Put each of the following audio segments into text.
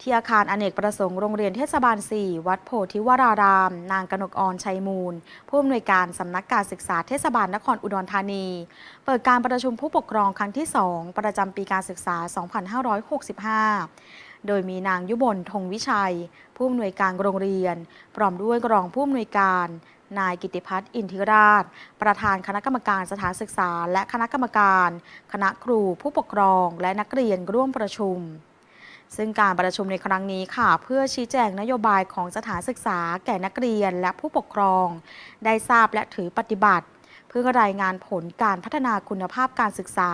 ที่อาคารอเนกประสงค์โรงเรียนเทศบาล 4 วัดโพธิวราราม นางกนกออนชัยมูล ผู้อำนวยการสำนักการศึกษาเทศบาลนครอุดรธานี เปิดการประชุมผู้ปกครองครั้งที่ 2 ประจำปีการศึกษา 2565 โดยมีนางยุบลธงวิชัย ผู้อำนวยการโรงเรียน พร้อมด้วยรองผู้อำนวยการนายกิติพัฒน์อินทิราช ประธานคณะกรรมการสถานศึกษา และคณะกรรมการ คณะครูผู้ปกครอง และนักเรียนร่วมประชุม ซึ่งการประชุมในครั้งนี้ค่ะ เพื่อชี้แจงนโยบายของสถานศึกษาแก่นักเรียนและผู้ปกครอง ได้ทราบและถือปฏิบัติ เพื่อรายงานผลการพัฒนาคุณภาพการศึกษา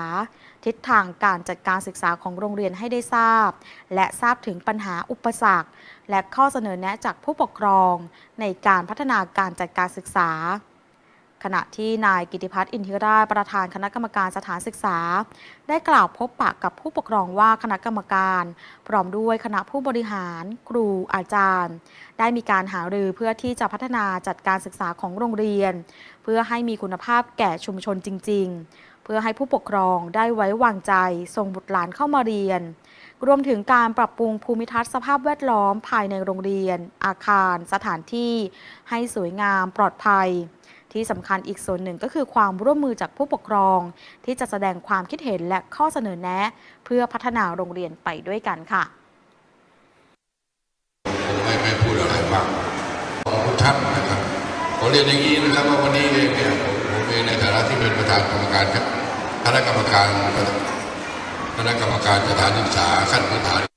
ทิศทางการจัดการศึกษาของโรงเรียนให้ได้ทราบ และทราบถึงปัญหาอุปสรรค และข้อเสนอแนะจากผู้ปกครอง ในการพัฒนาการจัดการศึกษา ขณะที่นายกิติพัฒน์อินทิราชประธานคณะกรรมการสถานศึกษา ได้กล่าวพบปะกับผู้ปกครองว่าคณะกรรมการ พร้อมด้วยคณะผู้บริหาร ครูอาจารย์ ได้มีการหารือเพื่อที่จะพัฒนาจัดการศึกษาของโรงเรียน เพื่อให้มีคุณภาพแก่ชุมชนจริง ๆ เพื่อให้ผู้ปกครองได้ไว้วางใจส่งบุตรหลานเข้ามาเรียน รวมถึงการปรับปรุงภูมิทัศน์สภาพแวดล้อมภายในโรงเรียน อาคาร สถานที่ ให้สวยงามปลอดภัย ที่สำคัญอีกส่วนหนึ่งก็คือความร่วมมือจากผู้ปกครอง ที่จะแสดงความคิดเห็นและข้อเสนอแนะ เพื่อพัฒนาโรงเรียนไปด้วยกันค่ะ ไม่ไม่พูดอะไรมากของทุกท่านนะครับขอเรียนอย่างนี้นะครับว่าวันนี้เองเนี่ยผมมเองในฐานะที่เป็นประธานกรรมการครับคณะกรรมการคณะกรรมการสถานศึกษาขั้นพื้นฐาน